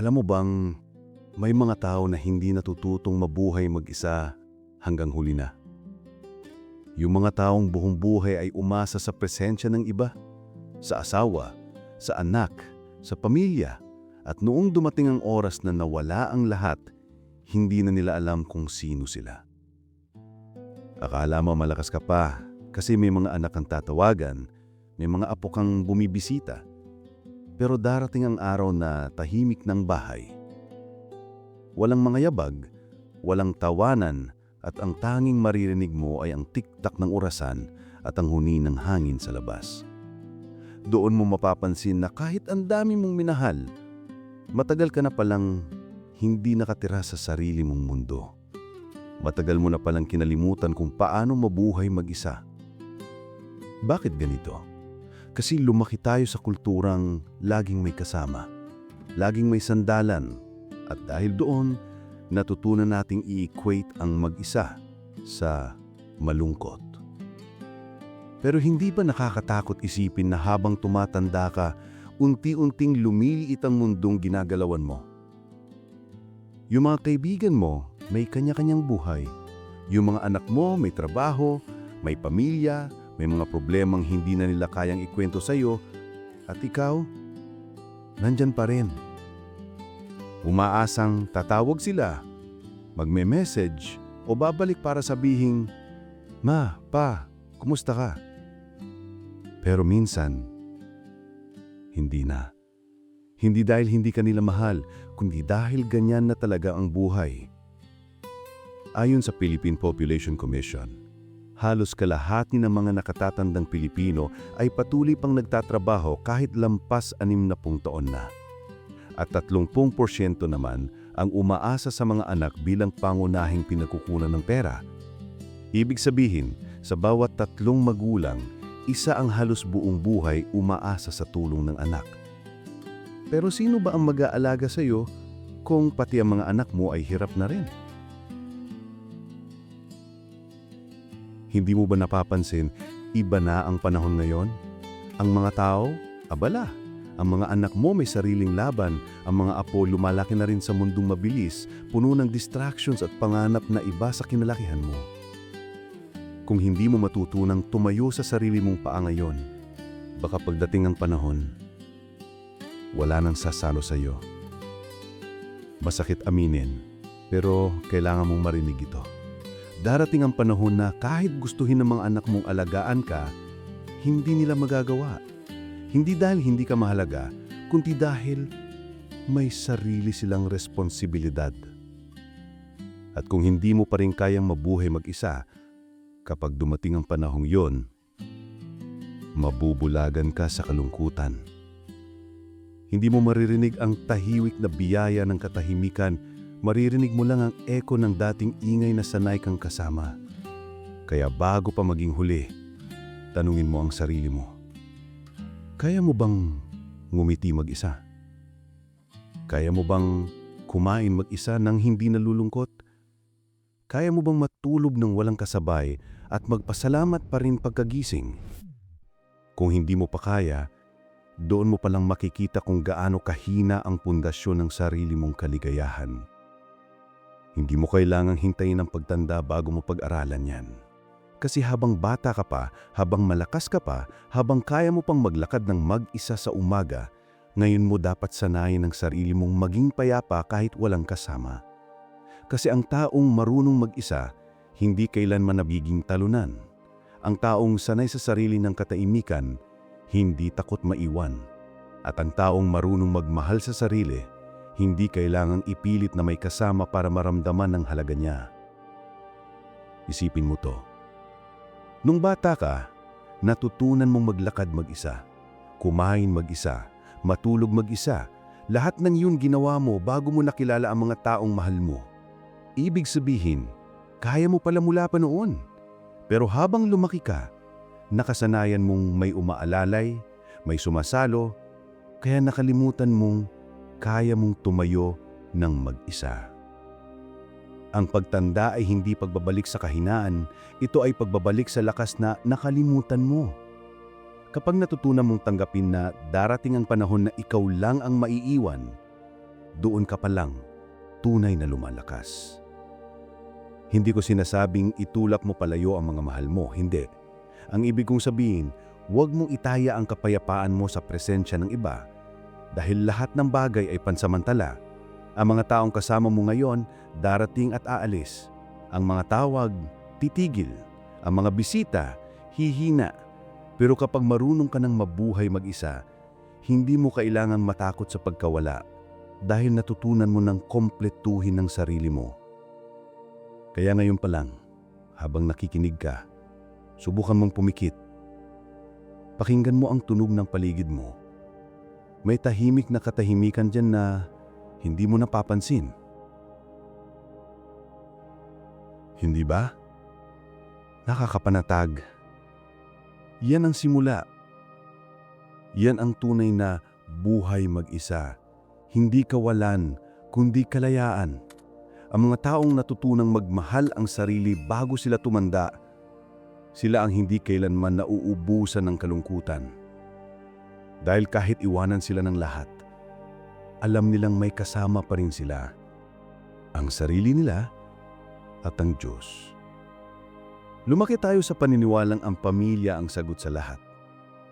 Alam mo bang may mga tao na hindi natututong mabuhay mag-isa hanggang huli na? Yung mga taong buong buhay ay umasa sa presensya ng iba, sa asawa, sa anak, sa pamilya, at noong dumating ang oras na nawala ang lahat, hindi na nila alam kung sino sila. Akala mo malakas ka pa kasi may mga anak kang tatawagan, may mga apo kang bumibisita. Pero darating ang araw na tahimik ng bahay. Walang mga yabag, walang tawanan, at ang tanging maririnig mo ay ang tiktak ng orasan at ang huni ng hangin sa labas. Doon mo mapapansin na kahit ang dami mong minahal, matagal ka na palang hindi nakatira sa sarili mong mundo. Matagal mo na palang kinalimutan kung paano mabuhay mag-isa. Bakit ganito? Kasi lumaki tayo sa kulturang laging may kasama, laging may sandalan, at dahil doon, natutunan nating i-equate ang mag-isa sa malungkot. Pero hindi ba nakakatakot isipin na habang tumatanda ka, unti-unting lumiliit ang mundong ginagalawan mo? Yung mga kaibigan mo, may kanya-kanyang buhay. Yung mga anak mo, may trabaho, may pamilya, may mga problemang hindi na nila kayang ikwento sa'yo, at ikaw, nandyan pa rin. Umaasang tatawag sila, magme-message, o babalik para sabihing, Ma, Pa, kumusta ka? Pero minsan, hindi na. Hindi dahil hindi ka nila mahal, kundi dahil ganyan na talaga ang buhay. Ayon sa Philippine Population Commission, halos kalahati ng mga nakatatandang Pilipino ay patuloy pang nagtatrabaho kahit lampas 60 taon na. At 30% naman ang umaasa sa mga anak bilang pangunahing pinagkukunan ng pera. Ibig sabihin, sa bawat tatlong magulang, isa ang halos buong buhay umaasa sa tulong ng anak. Pero sino ba ang mag-aalaga sa iyo kung pati ang mga anak mo ay hirap na rin? Hindi mo ba napapansin, iba na ang panahon ngayon? Ang mga tao, abala. Ang mga anak mo may sariling laban, ang mga apo lumalaki na rin sa mundong mabilis, puno ng distractions at panganap na iba sa kinalakihan mo. Kung hindi mo matutunang tumayo sa sarili mong paa ngayon, baka pagdating ang panahon, wala nang sasalo sa iyo. Masakit aminin, pero kailangan mong marinig ito. Darating ang panahon na kahit gustuhin ng mga anak mong alagaan ka, hindi nila magagawa. Hindi dahil hindi ka mahalaga, kundi dahil may sarili silang responsibilidad. At kung hindi mo pa rin kayang mabuhay mag-isa, kapag dumating ang panahong yon, mabubulagan ka sa kalungkutan. Hindi mo maririnig ang tahiwik na biyaya ng katahimikan, maririnig mo lang ang eko ng dating ingay na sanay kang kasama. Kaya bago pa maging huli, tanungin mo ang sarili mo. Kaya mo bang ngumiti mag-isa? Kaya mo bang kumain mag-isa nang hindi nalulungkot? Kaya mo bang matulog ng walang kasabay at magpasalamat pa rin pagkagising? Kung hindi mo pa kaya, doon mo palang makikita kung gaano kahina ang pundasyon ng sarili mong kaligayahan. Hindi mo kailangang hintayin ang pagtanda bago mo pag-aralan yan. Kasi habang bata ka pa, habang malakas ka pa, habang kaya mo pang maglakad ng mag-isa sa umaga, ngayon mo dapat sanayin ang sarili mong maging payapa kahit walang kasama. Kasi ang taong marunong mag-isa, hindi kailanman nabiging talunan. Ang taong sanay sa sarili ng kataimikan, hindi takot maiwan. At ang taong marunong magmahal sa sarili, hindi kailangang ipilit na may kasama para maramdaman ang halaga niya. Isipin mo to. Nung bata ka, natutunan mong maglakad mag-isa, kumain mag-isa, matulog mag-isa. Lahat ng yun ginawa mo bago mo nakilala ang mga taong mahal mo. Ibig sabihin, kaya mo pala mula pa noon. Pero habang lumaki ka, nakasanayan mong may umaalalay, may sumasalo, kaya nakalimutan mong kaya mong tumayo ng mag-isa. Ang pagtanda ay hindi pagbabalik sa kahinaan, ito ay pagbabalik sa lakas na nakalimutan mo. Kapag natutunan mong tanggapin na darating ang panahon na ikaw lang ang maiiwan, doon ka pa lang tunay na lumalakas. Hindi ko sinasabing itulak mo palayo ang mga mahal mo, hindi. Ang ibig kong sabihin, huwag mong itaya ang kapayapaan mo sa presensya ng iba dahil lahat ng bagay ay pansamantala. Ang mga taong kasama mo ngayon, darating at aalis. Ang mga tawag, titigil. Ang mga bisita, hihina. Pero kapag marunong ka ng mabuhay mag-isa, hindi mo kailangan matakot sa pagkawala dahil natutunan mo ng kompletuhin ng sarili mo. Kaya ngayon pa lang, habang nakikinig ka, subukan mong pumikit. Pakinggan mo ang tunog ng paligid mo. May tahimik na katahimikan dyan na hindi mo napapansin. Hindi ba? Nakakapanatag. Yan ang simula. Yan ang tunay na buhay mag-isa. Hindi kawalan, kundi kalayaan. Ang mga taong natutunang magmahal ang sarili bago sila tumanda, sila ang hindi kailanman nauubusan ng kalungkutan. Dahil kahit iwanan sila ng lahat, alam nilang may kasama pa rin sila. Ang sarili nila at ang Diyos. Lumaki tayo sa paniniwalang ang pamilya ang sagot sa lahat.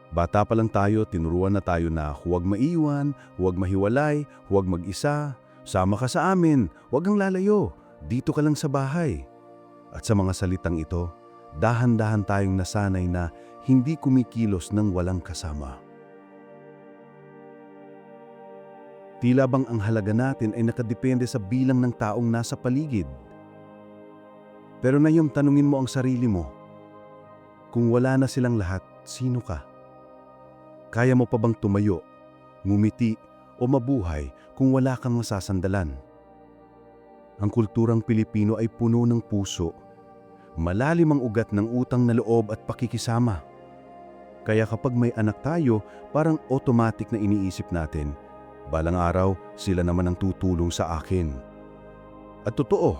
Bata pa lang tayo, tinuruan na tayo na huwag maiwan, huwag mahiwalay, huwag mag-isa, sama ka sa amin, huwag kang lalayo, dito ka lang sa bahay. At sa mga salitang ito, dahan-dahan tayong nasanay na hindi kumikilos ng walang kasama. Tila bang ang halaga natin ay nakadepende sa bilang ng taong nasa paligid. Pero na yung tanungin mo ang sarili mo, kung wala na silang lahat, sino ka? Kaya mo pa bang tumayo, ngumiti o mabuhay kung wala kang masasandalan? Ang kulturang Pilipino ay puno ng puso, malalim ang ugat ng utang na loob at pakikisama. Kaya kapag may anak tayo, parang automatic na iniisip natin, balang araw sila naman ang tutulong sa akin. At totoo,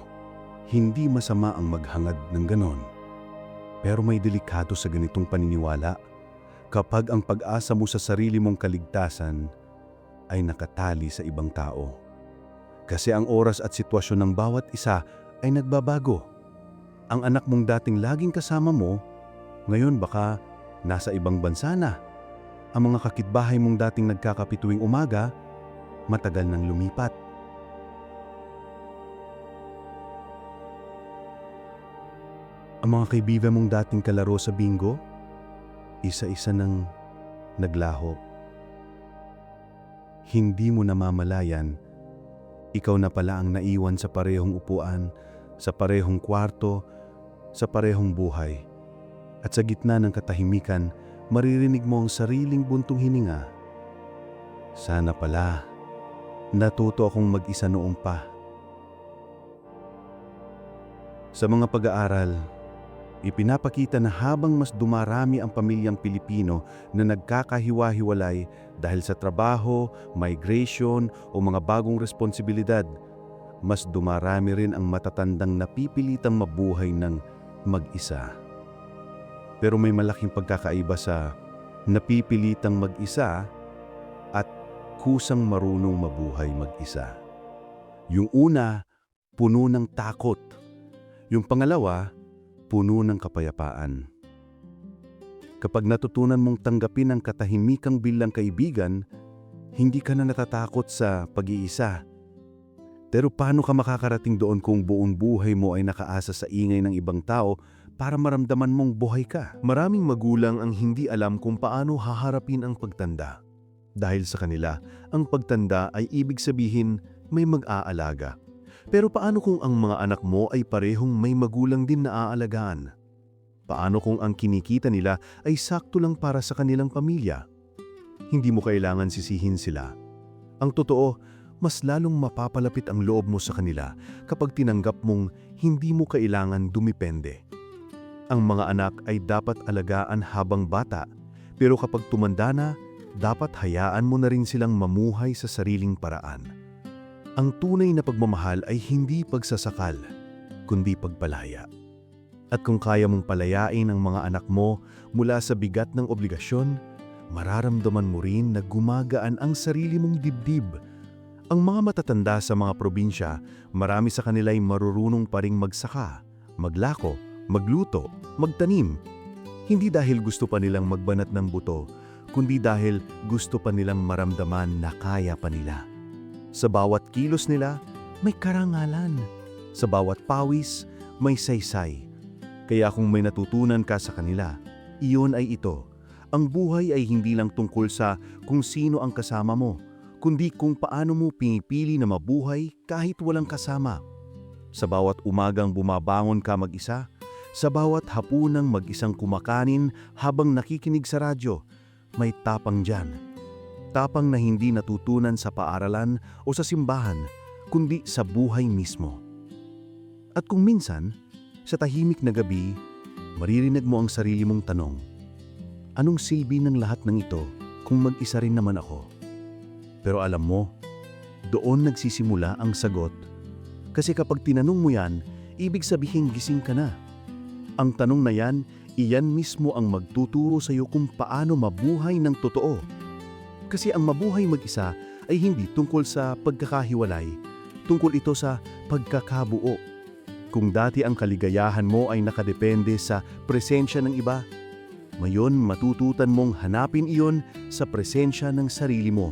hindi masama ang maghangad ng ganon. Pero may delikado sa ganitong paniniwala kapag ang pag-asa mo sa sarili mong kaligtasan ay nakatali sa ibang tao. Kasi ang oras at sitwasyon ng bawat isa ay nagbabago. Ang anak mong dating laging kasama mo, ngayon baka nasa ibang bansa na. Ang mga kakitbahay mong dating nagkakapituwing umaga, matagal nang lumipat. Ang mga kaibigan mong dating kalaro sa bingo, isa-isa nang naglaho. Hindi mo namamalayan, ikaw na pala ang naiwan sa parehong upuan, sa parehong kwarto, sa parehong buhay. At sa gitna ng katahimikan, maririnig mo ang sariling buntong hininga. Sana pala, natuto akong mag-isa noong pa. Sa mga pag-aaral, Ipinapakita na habang mas dumarami ang pamilyang Pilipino na nagkakahiwa-hiwalay dahil sa trabaho, migration o mga bagong responsibilidad, mas dumarami rin ang matatandang napipilitang mabuhay ng mag-isa. Pero may malaking pagkakaiba sa napipilitang mag-isa kusang marunong mabuhay mag-isa. Yung una, puno ng takot. Yung pangalawa, puno ng kapayapaan. Kapag natutunan mong tanggapin ang katahimikang bilang kaibigan, hindi ka na natatakot sa pag-iisa. Pero paano ka makakarating doon kung buong buhay mo ay nakaasa sa ingay ng ibang tao para maramdaman mong buhay ka? Maraming magulang ang hindi alam kung paano haharapin ang pagtanda. Dahil sa kanila, ang pagtanda ay ibig sabihin may mag-aalaga pero paano kung ang mga anak mo ay parehong may magulang din na aalagaan? Paano kung ang kinikita nila ay sakto lang para sa kanilang pamilya? Hindi mo kailangan sisihin sila. Ang totoo, mas lalong mapapalapit ang loob mo sa kanila kapag tinanggap mong hindi mo kailangan dumipende. Ang mga anak ay dapat alagaan habang bata, pero kapag tumanda na, dapat hayaan mo na rin silang mamuhay sa sariling paraan. Ang tunay na pagmamahal ay hindi pagsasakal, kundi pagpalaya. At kung kaya mong palayain ang mga anak mo mula sa bigat ng obligasyon, mararamdaman mo rin na gumagaan ang sarili mong dibdib Ang mga matatanda sa mga probinsya, marami sa kanila ay marurunong pa ring magsaka, maglako, magluto, magtanim. Hindi dahil gusto pa nilang magbanat ng buto, kundi dahil gusto pa nilang maramdaman na kaya pa nila. Sa bawat kilos nila, may karangalan. Sa bawat pawis, may saysay. Kaya kung may natutunan ka sa kanila, iyon ay ito. Ang buhay ay hindi lang tungkol sa kung sino ang kasama mo, kundi kung paano mo pinipili na mabuhay kahit walang kasama. Sa bawat umagang bumabangon ka mag-isa, sa bawat hapunang mag-isang kumakanin habang nakikinig sa radyo, may tapang dyan. Tapang na hindi natutunan sa paaralan o sa simbahan, kundi sa buhay mismo. At kung minsan, sa tahimik na gabi, maririnig mo ang sarili mong tanong, Anong silbi ng lahat ng ito kung mag-isa rin naman ako? Pero alam mo, doon nagsisimula ang sagot. Kasi kapag tinanong mo yan, ibig sabihin gising ka na. Ang tanong na yan, iyan mismo ang magtuturo sa iyo kung paano mabuhay ng totoo. Kasi ang mabuhay mag-isa ay hindi tungkol sa pagkakahiwalay, tungkol ito sa pagkakabuo. Kung dati ang kaligayahan mo ay nakadepende sa presensya ng iba, ngayon matututan mong hanapin iyon sa presensya ng sarili mo.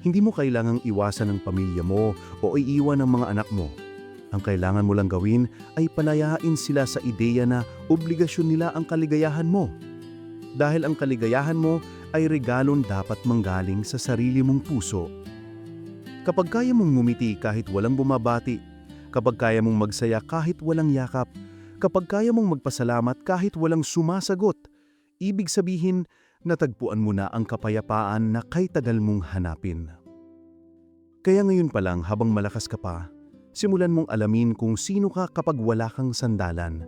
Hindi mo kailangang iwasan ang pamilya mo o iiwan ang mga anak mo. Ang kailangan mo lang gawin ay palayain sila sa ideya na obligasyon nila ang kaligayahan mo. Dahil ang kaligayahan mo ay regalon dapat manggaling sa sarili mong puso. Kapag kaya mong ngumiti kahit walang bumabati, kapag kaya mong magsaya kahit walang yakap, kapag kaya mong magpasalamat kahit walang sumasagot, ibig sabihin natagpuan mo na ang kapayapaan na kay tagal mong hanapin. Kaya ngayon pa lang habang malakas ka pa, simulan mong alamin kung sino ka kapag wala kang sandalan.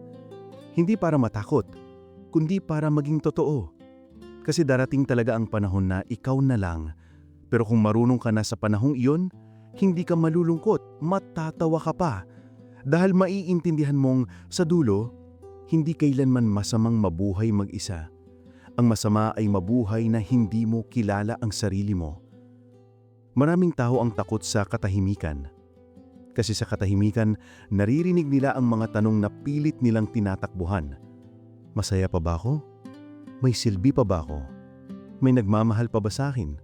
Hindi para matakot, kundi para maging totoo. Kasi darating talaga ang panahon na ikaw na lang. Pero kung marunong ka na sa panahong iyon, hindi ka malulungkot, matatawa ka pa. Dahil maiintindihan mong sa dulo, hindi kailanman masamang mabuhay mag-isa. Ang masama ay mabuhay na hindi mo kilala ang sarili mo. Maraming tao ang takot sa katahimikan. Kasi sa katahimikan, naririnig nila ang mga tanong na pilit nilang tinatakbuhan. Masaya pa ba ako? May silbi pa ba ako? May nagmamahal pa ba sa akin?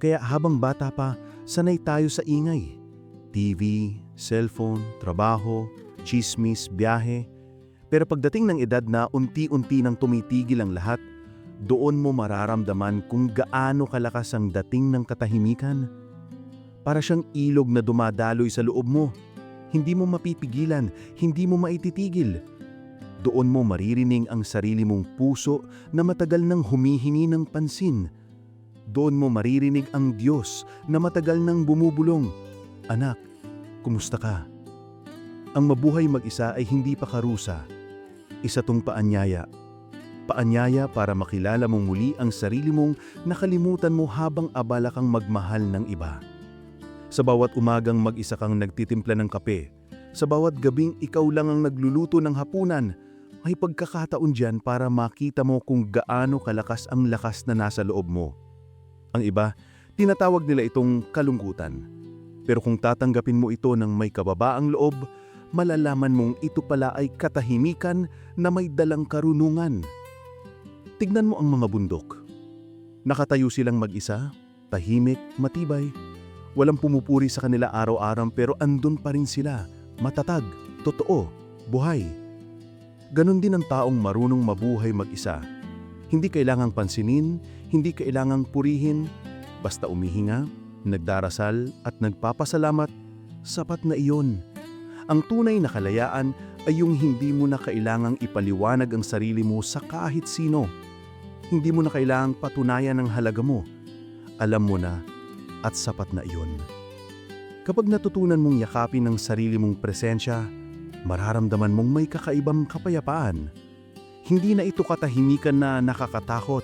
Kaya habang bata pa, sanay tayo sa ingay. TV, cellphone, trabaho, chismis, biyahe. Pero pagdating ng edad na unti-unti nang tumitigil ang lahat, doon mo mararamdaman kung gaano kalakas ang dating ng katahimikan. Para siyang ilog na dumadaloy sa loob mo. Hindi mo mapipigilan, hindi mo maititigil. Doon mo maririning ang sarili mong puso na matagal nang humihingi ng pansin. Doon mo maririnig ang Diyos na matagal nang bumubulong. Anak, kumusta ka? Ang mabuhay mag-isa ay hindi pa karusa. Isa tong paanyaya paanyaya para makilala mong muli ang sarili mong nakalimutan mo habang abala kang magmahal ng iba. Sa bawat umagang mag-isa kang nagtitimpla ng kape, sa bawat gabing ikaw lang ang nagluluto ng hapunan, may pagkakataon dyan para makita mo kung gaano kalakas ang lakas na nasa loob mo. Ang iba, tinatawag nila itong kalungkutan. Pero kung tatanggapin mo ito ng may kababaang loob, malalaman mong ito pala ay katahimikan na may dalang karunungan. Tignan mo ang mga bundok. Nakatayo silang mag-isa, tahimik, matibay. Walang pumupuri sa kanila araw-araw pero andun pa rin sila, matatag, totoo, buhay. Ganon din ang taong marunong mabuhay mag-isa. Hindi kailangang pansinin, hindi kailangang purihin, basta umihinga, nagdarasal at nagpapasalamat, sapat na iyon. Ang tunay na kalayaan ay yung hindi mo na kailangang ipaliwanag ang sarili mo sa kahit sino. Hindi mo na kailangang patunayan ang halaga mo. Alam mo na at sapat na iyon. Kapag natutunan mong yakapin ang sarili mong presensya, mararamdaman mong may kakaibang kapayapaan. Hindi na ito katahimikan na nakakatakot.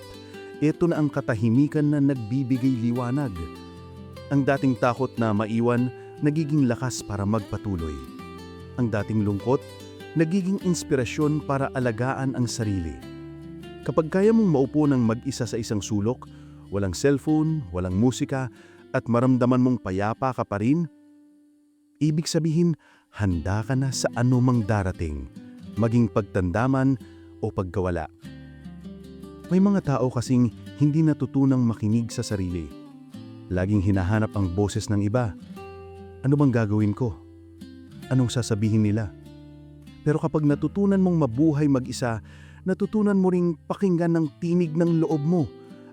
Ito na ang katahimikan na nagbibigay liwanag. Ang dating takot na maiwan, nagiging lakas para magpatuloy. Ang dating lungkot, nagiging inspirasyon para alagaan ang sarili. Kapag kaya mong maupo ng mag-isa sa isang sulok, walang cellphone, walang musika, at maramdaman mong payapa ka pa rin, ibig sabihin handa ka na sa anumang darating, maging pagtandaman o pagkawala. May mga tao kasing hindi natutunang makinig sa sarili. Laging hinahanap ang boses ng iba. Ano bang gagawin ko? Anong sasabihin nila? Pero kapag natutunan mong mabuhay mag-isa, natutunan mo ring pakinggan ng tinig ng loob mo,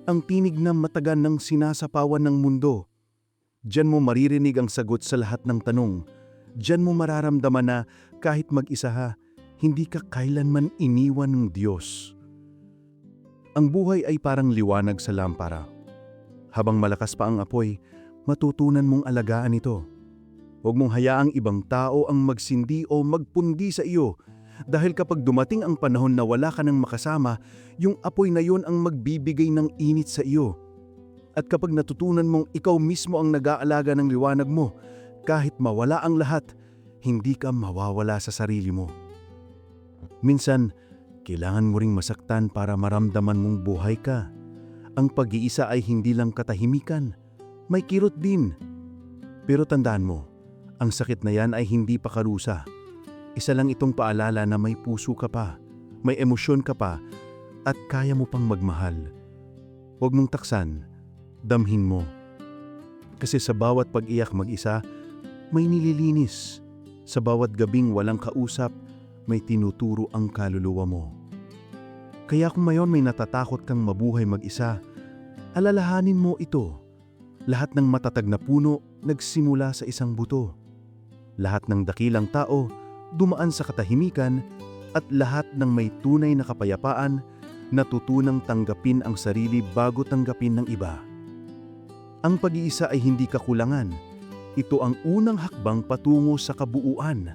ang tinig na matagan ng sinasapawan ng mundo. Diyan mo maririnig ang sagot sa lahat ng tanong. Diyan mo mararamdaman na kahit mag-isa ha, hindi ka kailanman iniwan ng Diyos. Ang buhay ay parang liwanag sa lampara. Habang malakas pa ang apoy, matutunan mong alagaan ito. Huwag mong hayaang ibang tao ang magsindi o magpundi sa iyo dahil kapag dumating ang panahon na wala ka nang makasama, yung apoy na yon ang magbibigay ng init sa iyo. At kapag natutunan mong ikaw mismo ang nag-aalaga ng liwanag mo, kahit mawala ang lahat, hindi ka mawawala sa sarili mo. Minsan, kailangan mo ring masaktan para maramdaman mong buhay ka. Ang pag-iisa ay hindi lang katahimikan, may kirot din. Pero tandaan mo, ang sakit na yan ay hindi pa karusa. Isa lang itong paalala na may puso ka pa, may emosyon ka pa, at kaya mo pang magmahal. Huwag mong taksan, damhin mo. Kasi sa bawat pag-iyak mag-isa, may nililinis. Sa bawat gabing walang kausap, may tinuturo ang kaluluwa mo. Kaya kung mayon may natatakot kang mabuhay mag-isa, alalahanin mo ito. Lahat ng matatag na puno nagsimula sa isang buto. Lahat ng dakilang tao dumaan sa katahimikan at lahat ng may tunay na kapayapaan natutunang tanggapin ang sarili bago tanggapin ng iba. Ang pag-iisa ay hindi kakulangan. Ito ang unang hakbang patungo sa kabuuan.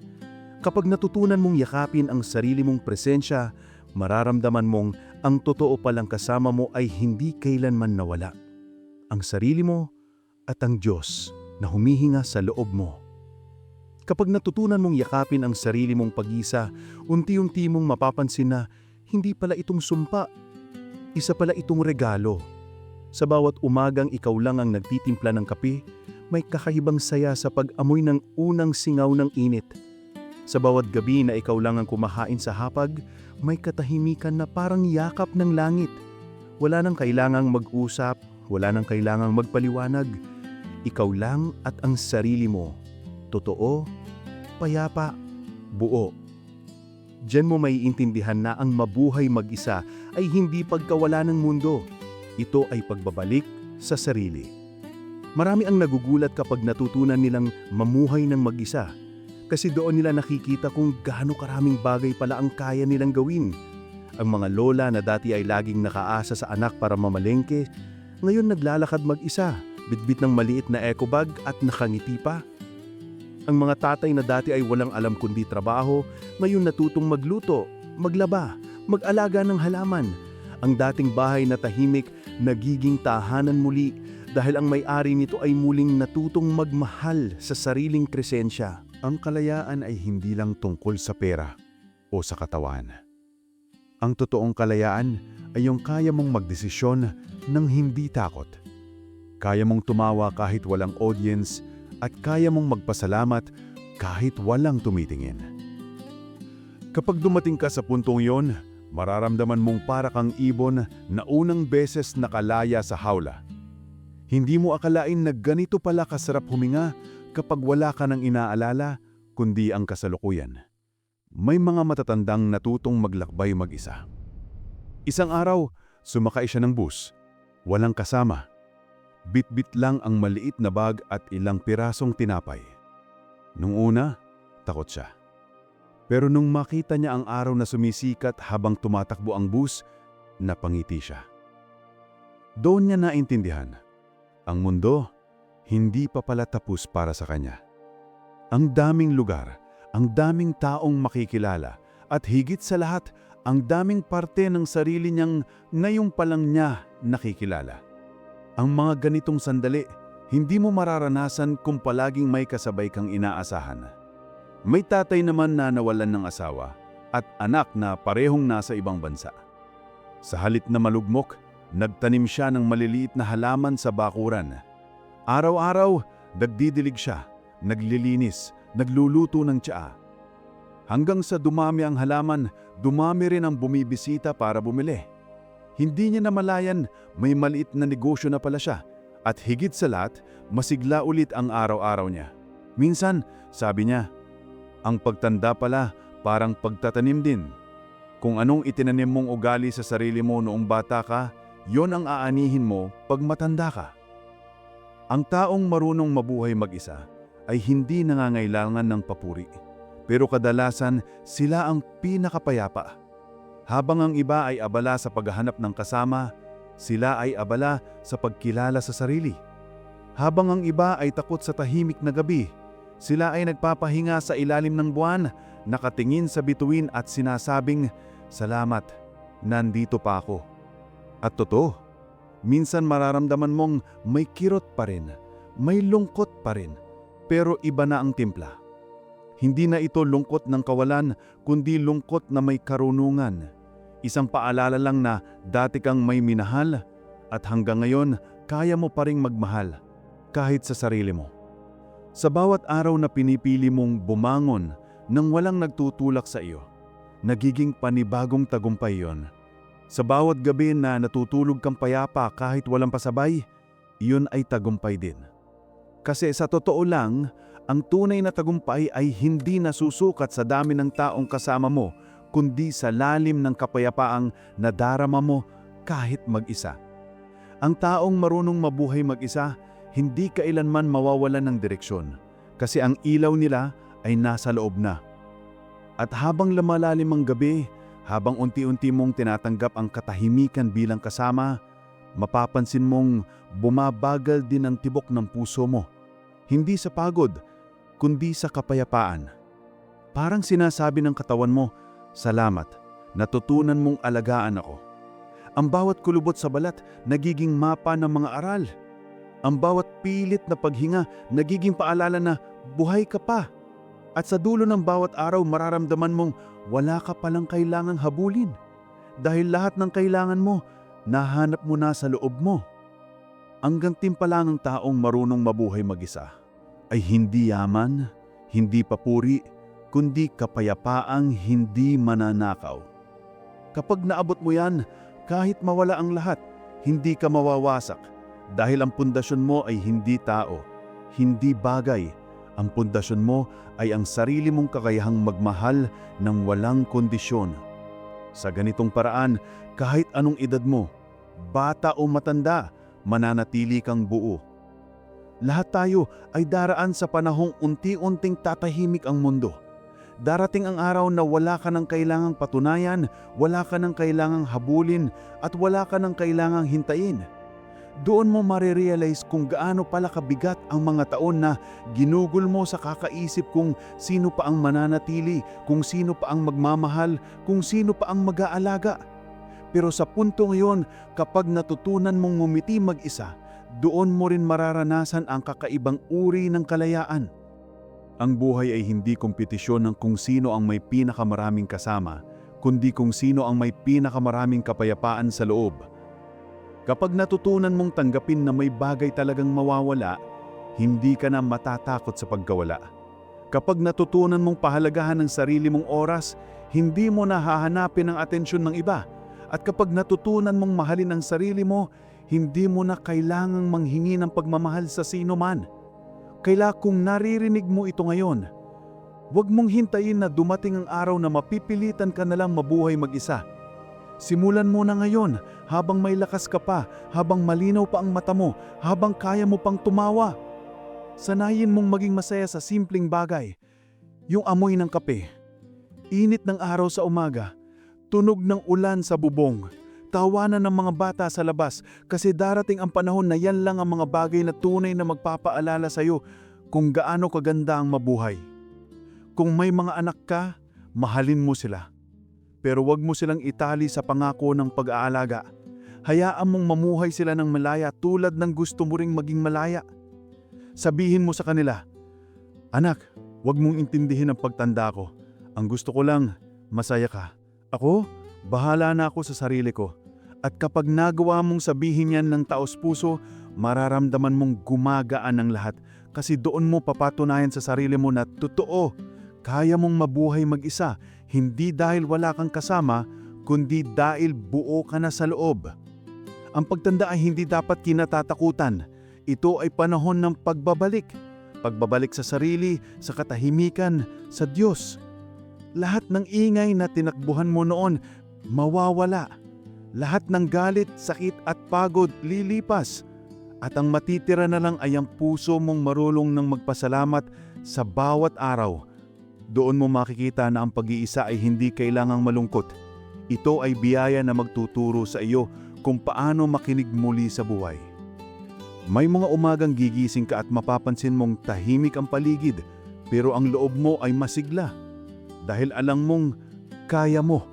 Kapag natutunan mong yakapin ang sarili mong presensya, mararamdaman mong ang totoo palang kasama mo ay hindi kailanman nawala. Ang sarili mo at ang Diyos na humihinga sa loob mo. Kapag natutunan mong yakapin ang sarili mong pag-isa, unti-unti mong mapapansin na hindi pala itong sumpa. Isa pala itong regalo. Sa bawat umagang ikaw lang ang nagtitimpla ng kape, may kakaibang saya sa pag-amoy ng unang singaw ng init. Sa bawat gabi na ikaw lang ang kumahain sa hapag, may katahimikan na parang yakap ng langit. Wala nang kailangang mag-usap, wala nang kailangang magpaliwanag. Ikaw lang at ang sarili mo. Totoo, payapa, buo. Diyan mo maiintindihan na ang mabuhay mag-isa ay hindi pagkawala ng mundo. Ito ay pagbabalik sa sarili. Marami ang nagugulat kapag natutunan nilang mamuhay ng mag-isa. Kasi doon nila nakikita kung gaano karaming bagay pala ang kaya nilang gawin. Ang mga lola na dati ay laging nakaasa sa anak para mamalengke, ngayon naglalakad mag-isa, bitbit ng maliit na eco bag at nakangiti pa. Ang mga tatay na dati ay walang alam kundi trabaho, ngayon natutong magluto, maglaba, mag-alaga ng halaman. Ang dating bahay na tahimik, nagiging tahanan muli dahil ang may-ari nito ay muling natutong magmahal sa sariling presensya. Ang kalayaan ay hindi lang tungkol sa pera o sa katawan. Ang totoong kalayaan ay yung kaya mong magdesisyon ng hindi takot. Kaya mong tumawa kahit walang audience at kaya mong magpasalamat kahit walang tumitingin. Kapag dumating ka sa puntong yon, mararamdaman mong para kang ibon na unang beses nakalaya sa hawla. Hindi mo akalain na ganito pala kasarap huminga kapag wala ka nang inaalala kundi ang kasalukuyan. May mga matatandang natutong maglakbay mag-isa. Isang araw, sumakay siya ng bus. Walang kasama. Bit-bit lang ang maliit na bag at ilang pirasong tinapay. Nung una, takot siya. Pero nung makita niya ang araw na sumisikat habang tumatakbo ang bus, napangiti siya. Doon niya naintindihan, ang mundo hindi pa pala tapos para sa kanya. Ang daming lugar, ang daming taong makikilala, at higit sa lahat, ang daming parte ng sarili niyang ngayong pa lang niya nakikilala. Ang mga ganitong sandali, hindi mo mararanasan kung palaging may kasabay kang inaasahan. May tatay naman na nawalan ng asawa at anak na parehong nasa ibang bansa. Sa halit na malugmok, nagtanim siya ng maliliit na halaman sa bakuran. Araw-araw, nagdidilig siya, naglilinis, nagluluto ng tsaa. Hanggang sa dumami ang halaman, dumami rin ang bumibisita para bumili. Hindi niya namalayan may maliit na negosyo na pala siya at higit sa lahat, masigla ulit ang araw-araw niya. Minsan, sabi niya, ang pagtanda pala parang pagtatanim din. Kung anong itinanim mong ugali sa sarili mo noong bata ka, yon ang aanihin mo pag matanda ka. Ang taong marunong mabuhay mag-isa ay hindi nangangailangan ng papuri. Pero kadalasan sila ang pinakapayapa. Habang ang iba ay abala sa paghahanap ng kasama, sila ay abala sa pagkilala sa sarili. Habang ang iba ay takot sa tahimik na gabi, sila ay nagpapahinga sa ilalim ng buwan, nakatingin sa bituin at sinasabing, Salamat, nandito pa ako. At totoo, minsan mararamdaman mong may kirot pa rin, may lungkot pa rin, pero iba na ang timpla. Hindi na ito lungkot ng kawalan, kundi lungkot na may karunungan. Isang paalala lang na dati kang may minahal at hanggang ngayon kaya mo pa ring magmahal kahit sa sarili mo. Sa bawat araw na pinipili mong bumangon nang walang nagtutulak sa iyo, nagiging panibagong tagumpay yon. Sa bawat gabi na natutulog kang payapa kahit walang pasabay, iyon ay tagumpay din. Kasi sa totoo lang, ang tunay na tagumpay ay hindi nasusukat sa dami ng taong kasama mo, kundi sa lalim ng kapayapaang nadarama mo kahit mag-isa. Ang taong marunong mabuhay mag-isa, hindi kailanman mawawalan ng direksyon, kasi ang ilaw nila ay nasa loob na. At habang lumalalim ang gabi, habang unti-unti mong tinatanggap ang katahimikan bilang kasama, mapapansin mong bumabagal din ang tibok ng puso mo. Hindi sa pagod, kundi sa kapayapaan. Parang sinasabi ng katawan mo, Salamat, natutunan mong alagaan ako. Ang bawat kulubot sa balat nagiging mapa ng mga aral. Ang bawat pilit na paghinga nagiging paalala na buhay ka pa. At sa dulo ng bawat araw mararamdaman mong wala ka palang kailangang habulin. Dahil lahat ng kailangan mo, nahanap mo na sa loob mo. Ang gantimpala ng taong marunong mabuhay mag-isa ay hindi yaman, hindi papuri, kundi kapayapaang hindi mananakaw. Kapag naabot mo yan, kahit mawala ang lahat, hindi ka mawawasak dahil ang pundasyon mo ay hindi tao, hindi bagay. Ang pundasyon mo ay ang sarili mong kakayahang magmahal ng walang kondisyon. Sa ganitong paraan, kahit anong edad mo, bata o matanda, mananatili kang buo. Lahat tayo ay daraan sa panahong unti-unting tatahimik ang mundo. Darating ang araw na wala ka ng kailangang patunayan, wala ka ng kailangang habulin, at wala ka ng kailangang hintayin. Doon mo marirealize kung gaano pala kabigat ang mga taon na ginugol mo sa kakaisip kung sino pa ang mananatili, kung sino pa ang magmamahal, kung sino pa ang mag-aalaga. Pero sa punto ngayon, kapag natutunan mong ngumiti mag-isa, doon mo rin mararanasan ang kakaibang uri ng kalayaan. Ang buhay ay hindi kompetisyon ng kung sino ang may pinakamaraming kasama, kundi kung sino ang may pinakamaraming kapayapaan sa loob. Kapag natutunan mong tanggapin na may bagay talagang mawawala, hindi ka na matatakot sa pagkawala. Kapag natutunan mong pahalagahan ang sarili mong oras, hindi mo na hahanapin ang atensyon ng iba. At kapag natutunan mong mahalin ang sarili mo, hindi mo na kailangang manghingi ng pagmamahal sa sino man. Kaila kung naririnig mo ito ngayon, huwag mong hintayin na dumating ang araw na mapipilitan ka na lang mabuhay mag-isa. Simulan mo na ngayon habang may lakas ka pa, habang malinaw pa ang mata mo, habang kaya mo pang tumawa. Sanayin mong maging masaya sa simpleng bagay. Yung amoy ng kape, init ng araw sa umaga, tunog ng ulan sa bubong, tawanan ng mga bata sa labas kasi darating ang panahon na yan lang ang mga bagay na tunay na magpapaalala sa iyo kung gaano kaganda ang mabuhay. Kung may mga anak ka, mahalin mo sila. Pero wag mo silang itali sa pangako ng pag-aalaga. Hayaan mong mamuhay sila ng malaya tulad ng gusto mo ring maging malaya. Sabihin mo sa kanila, Anak, wag mong intindihin ang pagtanda ko. Ang gusto ko lang, masaya ka. Ako, bahala na ako sa sarili ko. At kapag nagawa mong sabihin yan ng taos puso, mararamdaman mong gumagaan ang lahat kasi doon mo papatunayan sa sarili mo na totoo, kaya mong mabuhay mag-isa, hindi dahil wala kang kasama, kundi dahil buo ka na sa loob. Ang pagtanda ay hindi dapat kinatatakutan. Ito ay panahon ng pagbabalik. Pagbabalik sa sarili, sa katahimikan, sa Diyos. Lahat ng ingay na tinakbuhan mo noon, mawawala. Lahat ng galit, sakit at pagod lilipas. At ang matitira na lang ay ang puso mong marulong ng magpasalamat sa bawat araw. Doon mo makikita na ang pag-iisa ay hindi kailangang malungkot. Ito ay biyaya na magtuturo sa iyo kung paano makinig muli sa buhay. May mga umagang gigising ka at mapapansin mong tahimik ang paligid pero ang loob mo ay masigla dahil alam mong kaya mo.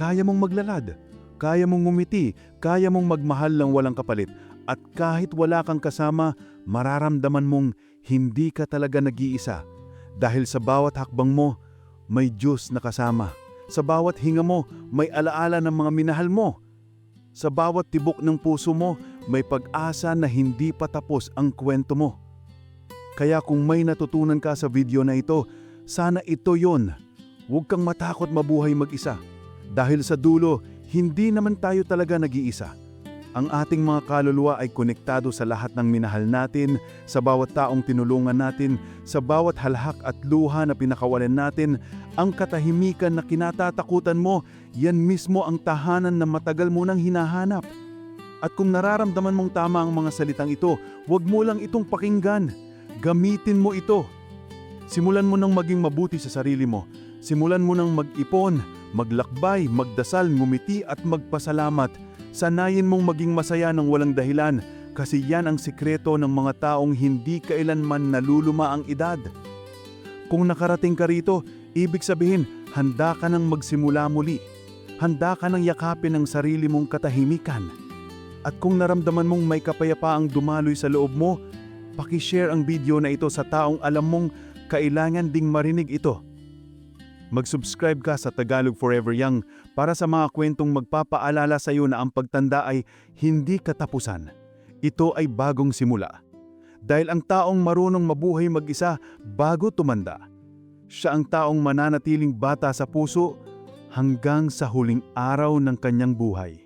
Kaya mong maglalad, kaya mong ngumiti, kaya mong magmahal ng walang kapalit at kahit wala kang kasama, mararamdaman mong hindi ka talaga nag-iisa dahil sa bawat hakbang mo, may Diyos na kasama. Sa bawat hinga mo, may alaala ng mga minahal mo. Sa bawat tibok ng puso mo, may pag-asa na hindi pa tapos ang kwento mo. Kaya kung may natutunan ka sa video na ito, sana ito yon. Huwag kang matakot mabuhay mag-isa. Dahil sa dulo, hindi naman tayo talaga nag-iisa. Ang ating mga kaluluwa ay konektado sa lahat ng minahal natin, sa bawat taong tinulungan natin, sa bawat halhak at luha na pinakawalan natin, ang katahimikan na kinatatakutan mo, yan mismo ang tahanan na matagal mo nang hinahanap. At kung nararamdaman mong tama ang mga salitang ito, huwag mo lang itong pakinggan. Gamitin mo ito. Simulan mo nang maging mabuti sa sarili mo. Simulan mo nang mag-ipon, maglakbay, magdasal, ngumiti at magpasalamat. Sanayin mong maging masaya ng walang dahilan kasi yan ang sikreto ng mga taong hindi kailanman naluluma ang edad. Kung nakarating ka rito, ibig sabihin handa ka nang magsimula muli. Handa ka nang yakapin ang sarili mong katahimikan. At kung naramdaman mong may kapayapaang dumaloy sa loob mo, pakishare ang video na ito sa taong alam mong kailangan ding marinig ito. Mag-subscribe ka sa Tagalog Forever Young para sa mga kwentong magpapaalala sa iyo na ang pagtanda ay hindi katapusan. Ito ay bagong simula. Dahil ang taong marunong mabuhay mag-isa bago tumanda, siya ang taong mananatiling bata sa puso hanggang sa huling araw ng kanyang buhay.